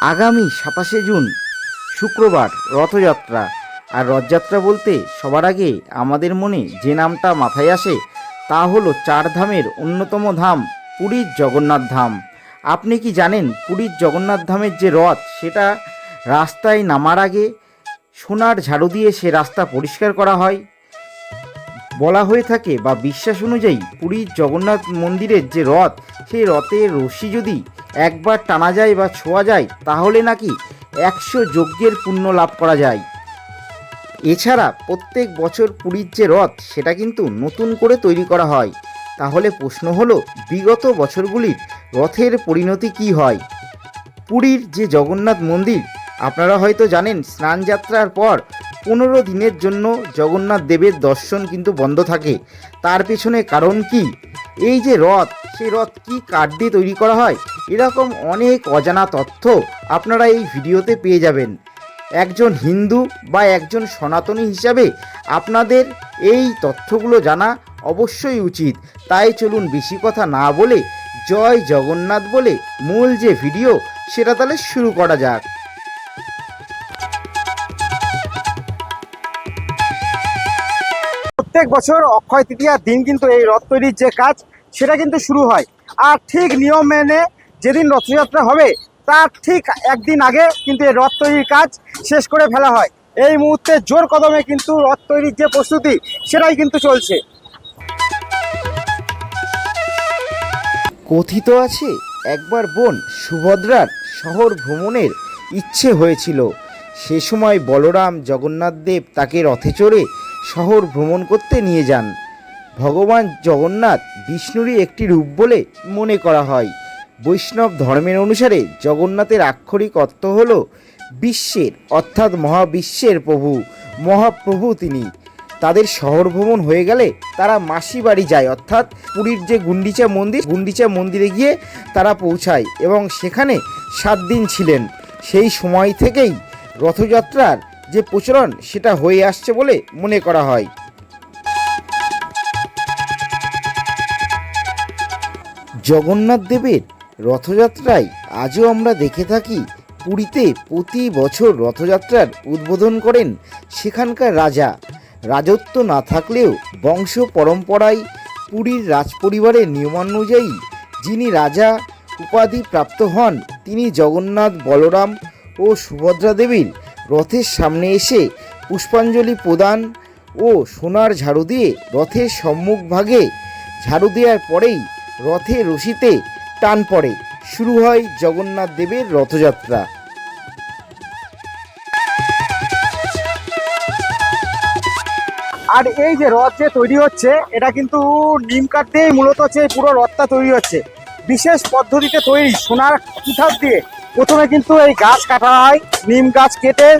আগামী সাতাশে জুন শুক্রবার রথযাত্রা। আর রথযাত্রা বলতে সবার আগে আমাদের মনে যে নামটা মাথায় আসে তা হলো চার ধামের অন্যতম ধাম পুরীর জগন্নাথ ধাম। আপনি কি জানেন পুরীর জগন্নাথ ধামের যে রথ সেটা রাস্তায় নামার আগে সোনার ঝাড়ু দিয়ে সে রাস্তা পরিষ্কার করা হয়? বলা হয়ে থাকে বা বিশ্বাস অনুযায়ী পুরীর জগন্নাথ মন্দিরের যে রথ, সেই রথের রশি যদি একবার টানা যায় বা ছোঁয়া যায়, তাহলে নাকি একশো যজ্ঞের পুণ্য লাভ করা যায়। এছাড়া প্রত্যেক বছর পুরীর যে রথ, সেটা কিন্তু নতুন করে তৈরি করা হয়। তাহলে প্রশ্ন হলো, বিগত বছরগুলির রথের পরিণতি কি হয়? পুরীর যে জগন্নাথ মন্দির, আপনারা হয়তো জানেন, স্নান যাত্রার পর পনেরো দিনের জন্য জগন্নাথ দেবের দর্শন কিন্তু বন্ধ থাকে। তার পেছনে কারণ কি? এই যে রথ সেই রথ কি কাঠ দিয়ে তৈরি করা হয়? এরকম অনেক অজানা তথ্য আপনারা এই ভিডিওতে পেয়ে যাবেন। একজন হিন্দু বা একজন সনাতনী হিসাবে আপনাদের এই তথ্যগুলো জানা অবশ্যই উচিত। তাই চলুন বেশি কথা না বলে জয় জগন্নাথ বলে মূল যে ভিডিও, সেটা তাহলে শুরু করা যাক। প্রত্যেক বছর অক্ষয় তৃতীয়ার দিন কিন্তু এই রথ তৈরির যে কাজ, সেটা কিন্তু শুরু হয়। আর ঠিক নিয়ম মেনে যেদিন রথযাত্রা হবে, তার ঠিক একদিন আগে কিন্তু এই রথ তৈরির কাজ শেষ করে ফেলা হয়। এই মুহূর্তে জোর কদমে কিন্তু রথ তৈরির যে প্রস্তুতি, সেটাই কিন্তু চলছে। কথিত আছে, একবার বোন সুভদ্রার শহর ভ্রমণের ইচ্ছে হয়েছিল। সে সময় বলরাম জগন্নাথ দেব তাকে রথে চড়ে শহর ভ্রমণ করতে নিয়ে যান। ভগবান জগন্নাথ বিষ্ণুরই একটি রূপ বলে মনে করা হয়। বৈষ্ণব ধর্মের অনুসারে জগন্নাথের আক্ষরিক অর্থ হল বিশ্বের, অর্থাৎ মহাবিশ্বের প্রভু, মহাপ্রভু তিনি। তাদের শহর ভ্রমণ হয়ে গেলে তারা মাসি বাড়ি যায়, অর্থাৎ পুরীর যে গুন্ডিচা মন্দির, গুন্ডিচা মন্দিরে গিয়ে তারা পৌঁছায় এবং সেখানে সাত দিন ছিলেন। সেই সময় থেকেই রথযাত্রার যে প্রচলন সেটা হয়ে আসছে বলে মনে করা হয়। জগন্নাথ দেবের রথযাত্রায় আজও আমরা দেখে থাকি পুরীতে প্রতি বছর রথযাত্রার উদ্বোধন করেন সেখানকার রাজা। রাজত্ব না থাকলেও বংশ পরম্পরায় পুরীর রাজপরিবারের নিয়মানুযায়ী যিনি রাজা, উপাধি প্রাপ্ত হন, তিনি জগন্নাথ, বলরাম ও সুভদ্রা দেবীর রথের সামনে এসে পুষ্পাঞ্জলি প্রদান ও সোনার ঝাড়ু দিয়ে রথের সম্মুখভাগে ঝাড়ু দেওয়ার পরেই রথে রশিতে টান পড়ে। শুরু হয় জগন্নাথ দেবের রথযাত্রা। আর এই যে রথ যে তৈরি হচ্ছে, এটা কিন্তু নিম কাঠ দিয়েই মূলত হচ্ছে পুরো রথটা তৈরি হচ্ছে। বিশেষ পদ্ধতিতে তৈরি সোনার কুঠার দিয়ে প্রথমে কিন্তু এই গাছ কাটা হয়, নিম গাছ কেটে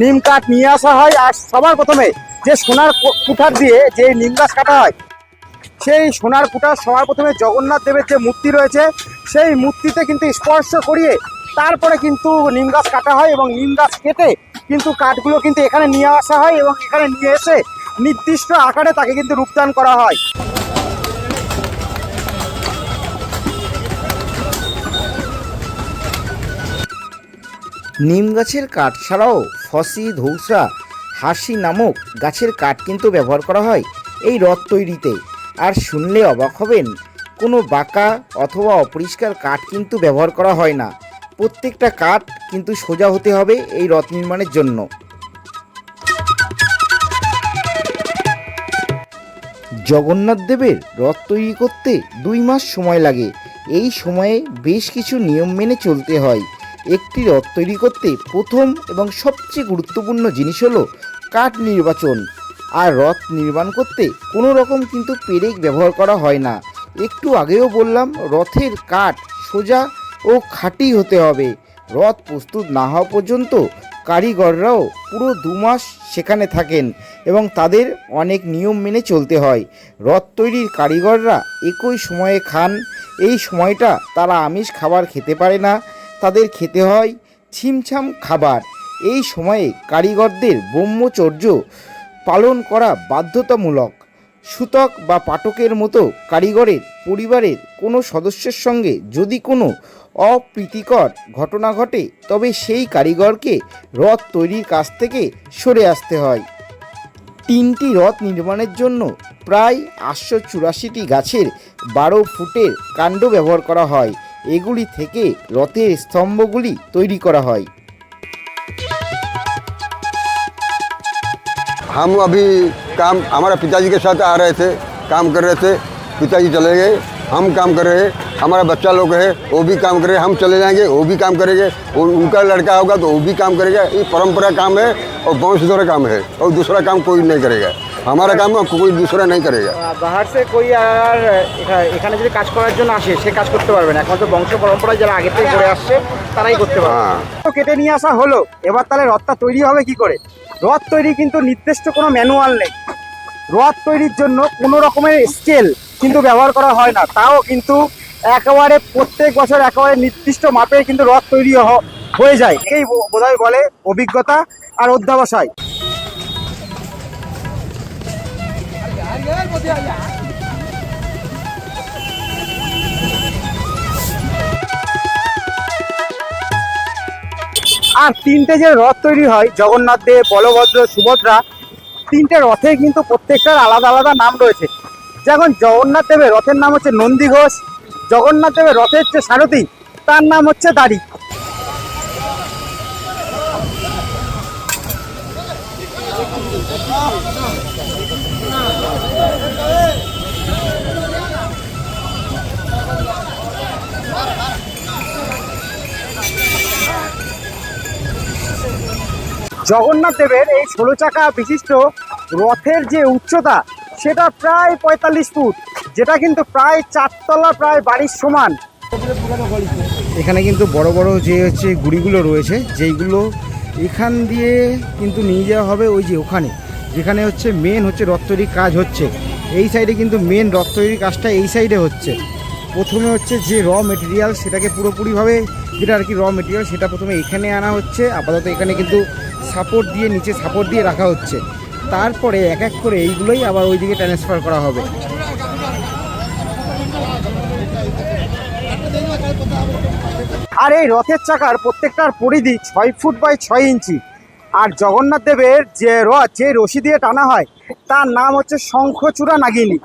নিম কাঠ নিয়ে আসা হয়, আর সবার প্রথমে যে সোনার কুঠার দিয়ে যে নিম গাছ কাটা হয়, সেই সোনার কুঠার সবার প্রথমে জগন্নাথ দেবের যে মূর্তি রয়েছে, সেই মূর্তিতে কিন্তু স্পর্শ করিয়ে তারপরে কিন্তু নিম গাছ কাটা হয় এবং নিম গাছ কেটে কিন্তু কাঠগুলো কিন্তু এখানে নিয়ে আসা হয় এবং এখানে নিয়ে এসে নির্দিষ্ট আকারে তাকে কিন্তু রূপদান করা হয়। নিম গাছের কাঠ ছাড়াও ফসি ধৌসা হাসি নামক গাছের কাঠ কিন্তু ব্যবহার করা হয় এই রথ তৈরিতে। আর শুনলে অবাক হবেন, কোনো বাঁকা অথবা অপরিষ্কার কাঠ কিন্তু ব্যবহার করা হয় না। প্রত্যেকটা কাঠ কিন্তু সোজা হতে হবে এই রথ নির্মাণের জন্য। জগন্নাথ দেবের রথ তৈরি করতে দুই মাস সময় লাগে। এই সময়ে বেশ কিছু নিয়ম মেনে চলতে হয়। একটি রথ তৈরি করতে প্রথম এবং সবচেয়ে গুরুত্বপূর্ণ জিনিস হলো কাঠ নির্বাচন। আর রথ নির্মাণ করতে কোনো রকম কিন্তু পেরেক ব্যবহার করা হয় না। একটু আগেও বললাম, রথের কাঠ সোজা ও খাঁটি হতে হবে। রথ প্রস্তুত না হওয়া পর্যন্ত কারিগররাও পুরো দু মাস সেখানে থাকেন এবং তাদের অনেক নিয়ম মেনে চলতে হয়। রথ তৈরির কারিগররা একই সময়ে খান। এই সময়টা তারা আমিষ খাবার খেতে পারে না। তাদের খেতে হয় ছিমছাম খাবার। এই সময়ে কারিগরদের ব্রহ্মচর্য পালন করা বাধ্যতামূলক। সুতক বা পাঠকের মতো কারিগরের পরিবারের কোনো সদস্যের সঙ্গে যদি কোনো অপ্রীতিকর ঘটনা ঘটে, তবে সেই কারিগরকে রথ তৈরির কাছ থেকে সরে আসতে হয়। তিনটি রথ নির্মাণের জন্য প্রায় আটশো চুরাশিটি গাছের বারো ফুটের কাণ্ড ব্যবহার করা হয়। এগুলি থেকে রথের স্তম্ভগুলি তৈরি করা হয় हम अभी काम हमारे पिताजी के साथ आ रहे थे काम कर रहे थे पिताजी चले गए हम काम कर रहे हैं हमारा बच्चा लोग है वो भी काम करे हम चले जाएंगे वो भी काम करेंगे वो उनका लड़का होगा तो वो भी काम करेगा ये परंपरा काम है और वंशधर काम है और दूसरा काम कोई नहीं करेगा हमारा काम कोई दूसरा नहीं करेगा বাহার সে কই আর এখা- এখানে যদি কাজ করার জন্য আসে সে কাজ করতে পারবে না একমাত্র বংশ পরম্পরায় যারা আগে থেকে করে আসছে তারাই করতে পারবে হ্যাঁ তো কেটে নিয়ে আসা হলো এবার তাহলে রথটা তৈরি হবে কি করে রথ তৈরি কিন্তু নির্দিষ্ট কোনো ম্যানুয়াল নেই রথ তৈরির জন্য কোনো রকমের স্কেল কিন্তু ব্যবহার করা হয় না তাও কিন্তু একেবারে প্রত্যেক বছর একেবারে নির্দিষ্ট মাপের কিন্তু রথ তৈরি হ- হয়ে যায় এই ব- বোধহয় বলে অভিজ্ঞতা আর অধ্যাবসায় আর তিনটে যে রথ তৈরি হয়, জগন্নাথ দেব, বলভদ্র, সুভদ্রা, তিনটে রথে কিন্তু প্রত্যেকটার আলাদা আলাদা নাম রয়েছে। যেমন জগন্নাথ দেবের রথের নাম হচ্ছে নন্দী ঘোষ, জগন্নাথ দেবের রথের হচ্ছে সারথী, তার নাম হচ্ছে দাড়ি। জগন্নাথ দেবের এই ষোলো চাকা বিশিষ্ট রথের যে উচ্চতা, সেটা প্রায় পঁয়তাল্লিশ ফুট, যেটা কিন্তু প্রায় চারতলা, প্রায় বাড়ির সমান। এখানে কিন্তু বড় বড় যে হচ্ছে গুড়িগুলো রয়েছে, যেইগুলো এখান দিয়ে কিন্তু নিয়ে যাওয়া হবে ওই যে ওখানে, যেখানে হচ্ছে মেন হচ্ছে রথ তৈরির কাজ হচ্ছে। এই সাইডে কিন্তু মেন রথ তৈরির কাজটা এই সাইডে হচ্ছে। প্রথমে হচ্ছে যে র মেটেরিয়াল সেটাকে পুরোপুরিভাবে যেটা আর কি র মেটেরিয়াল সেটা প্রথমে এখানে আনা হচ্ছে। আপাতত এখানে কিন্তু সাপোর্ট দিয়ে, নিচে সাপোর্ট দিয়ে রাখা হচ্ছে। তারপরে এক এক করে এইগুলোই আবার ওইদিকে ট্রান্সফার করা হবে। আর এই রথের চাকার প্রত্যেকটার পরিধি ছয় ফুট বাই ছয় ইঞ্চি। আর জগন্নাথ দেবের যে রথ, যে রশি দিয়ে টানা হয়, তার নাম হচ্ছে শঙ্খচূড়া নাগিনী।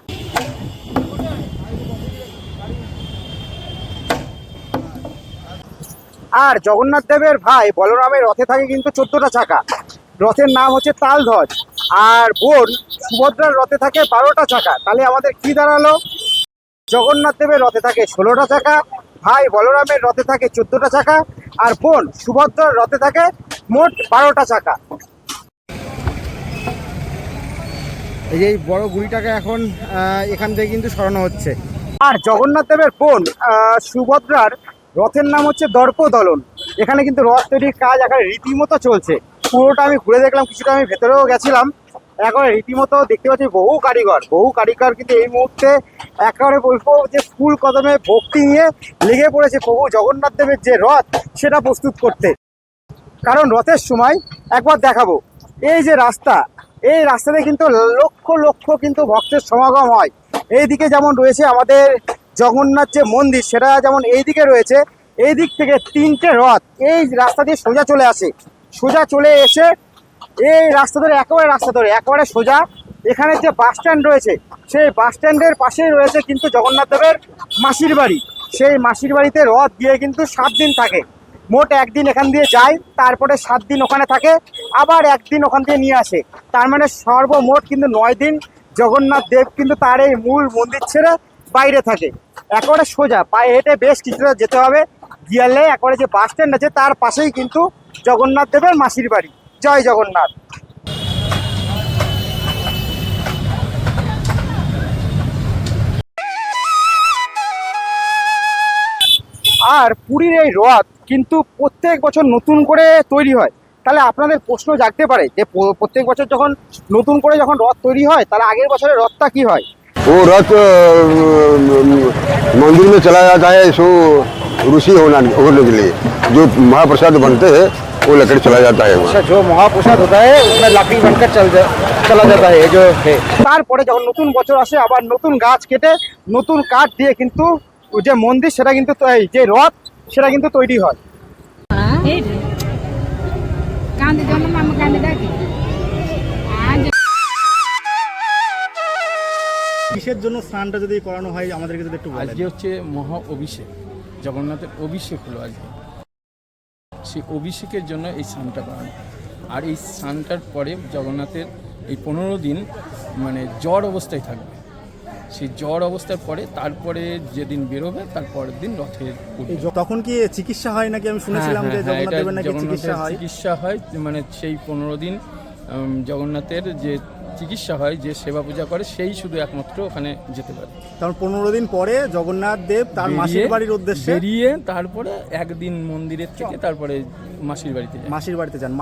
আর জগন্নাথ দেবের ভাই বলরামের রথে থাকে কিন্তু চোদ্দটা চাকা। রথের নাম হচ্ছে তালধ্বজ। আর বোন সুভদ্রার রথে থাকে বারোটা চাকা। তাহলে আমাদের কি দাঁড়াল? জগন্নাথ দেবের রথে থাকে ষোলোটা চাকা ভাই বলরামের রথে থাকে চোদ্দটা চাকা আর বোন সুভদ্রার রথে থাকে মোট বারোটা চাকা। এই যে এই বড় গুড়িটাকে এখন এখান থেকে কিন্তু সরানো হচ্ছে। আর জগন্নাথ দেবের বোন সুভদ্রার রথের নাম হচ্ছে দর্প দলন। এখানে কিন্তু রথ তৈরির কাজ এখানে রীতিমতো চলছে। পুরোটা আমি ঘুরে দেখলাম, কিছুটা আমি ভেতরেও গেছিলাম। এখন রীতিমতো দেখতে পাচ্ছি বহু কারিগর। বহু কারিগর কিন্তু এই মুহূর্তে একেবারে বলব যে ফুল কদমে ভক্তি নিয়ে লেগে পড়েছে প্রভু জগন্নাথ দেবের যে রথ, সেটা প্রস্তুত করতে। কারণ রথের সময় একবার দেখাবো, এই যে রাস্তা, এই রাস্তাতে কিন্তু লক্ষ লক্ষ কিন্তু ভক্তের সমাগম হয়। এইদিকে যেমন রয়েছে আমাদের জগন্নাথ যে মন্দির, সেটা যেমন এইদিকে রয়েছে এই দিক থেকে তিনটে রথ, এই রাস্তা দিয়ে সোজা চলে আসে। সোজা চলে এসে এই রাস্তা ধরে, একেবারে রাস্তা ধরে, একেবারে সোজা, এখানে যে বাস স্ট্যান্ড রয়েছে, সেই বাস স্ট্যান্ডের পাশেই রয়েছে কিন্তু জগন্নাথ দেবের মাসির বাড়ি। সেই মাসির বাড়িতে রথ দিয়ে কিন্তু সাত দিন থাকে। মোট একদিন এখান দিয়ে যায়, তারপরে সাত দিন ওখানে থাকে, আবার একদিন ওখান থেকে নিয়ে আসে। তার মানে সর্বমোট কিন্তু নয় দিন জগন্নাথ দেব কিন্তু তার এই মূল মন্দির ছেড়ে বাইরে থাকে। একেবারে সোজা, পায়ে হেঁটে বেশ কিছুটা যেতে হবে। গিয়ালে একেবারে যে বাস স্ট্যান্ড আছে, তার পাশেই কিন্তু জগন্নাথ দেবের মাসির বাড়ি। জয় জগন্নাথ। আর পুরীর এই রথ কিন্তু প্রত্যেক বছর নতুন করে তৈরি হয়। তাহলে আপনাদের প্রশ্ন জাগতে পারে যে, প্রত্যেক বছর যখন নতুন করে যখন রথ তৈরি হয়, তাহলে আগের বছরের রথটা কি হয়? वो रथ अ, मंदिर में चला जाता है सो ऋषि होना होने के लिए जो महाप्रसाद बनते हैं वो लेकर चला जाता है वहाँ अच्छा जो महाप्रसाद होता है उसमें लकड़ी बनकर चल जा, चला जाता है ये जो है তারপরে যখন নতুন বছর আসে আবার নতুন গাছ কেটে নতুন কাঠ দিয়ে কিন্তু ওই যে মন্দির সেটা কিন্তু তো- এই যে রথ সেটা কিন্তু তৈরি হয় এই রে কান্দি জন্য মামা কান্দি কিসের জন্য স্নানটা যদি করানো হয় আমাদেরকে যদি একটু আজকে হচ্ছে মহা অভিষেক জগন্নাথের অভিষেক হলো আজকে। সেই অভিষেকের জন্য এই স্নানটা করানো। আর এই স্নানটার পরে জগন্নাথের এই পনেরো দিন মানে জ্বর অবস্থায় থাকবে। সেই জ্বর অবস্থার পরে তারপরে যেদিন বেরোবে তার পরের দিন রথের তখন কি চিকিৎসা হয় নাকি? আমি শুনেছিলাম হ্যাঁ, যে হ্যাঁ, চিকিৎসা জগন্নাথের হয়। চিকিৎসা হয় মানে সেই পনেরো দিন জগন্নাথের যে চিকিৎসা হয় যে সেবা পূজা করে সেই শুধু একমাত্র ওখানে যেতে পারে। কারণ পনেরো দিন পরে জগন্নাথ দেব তার মাসির বাড়ির উদ্দেশ্যে বেরিয়ে তারপরে একদিন মন্দিরের থেকে তারপরে মাসির বাড়িতে মাসির বাড়িতে যান।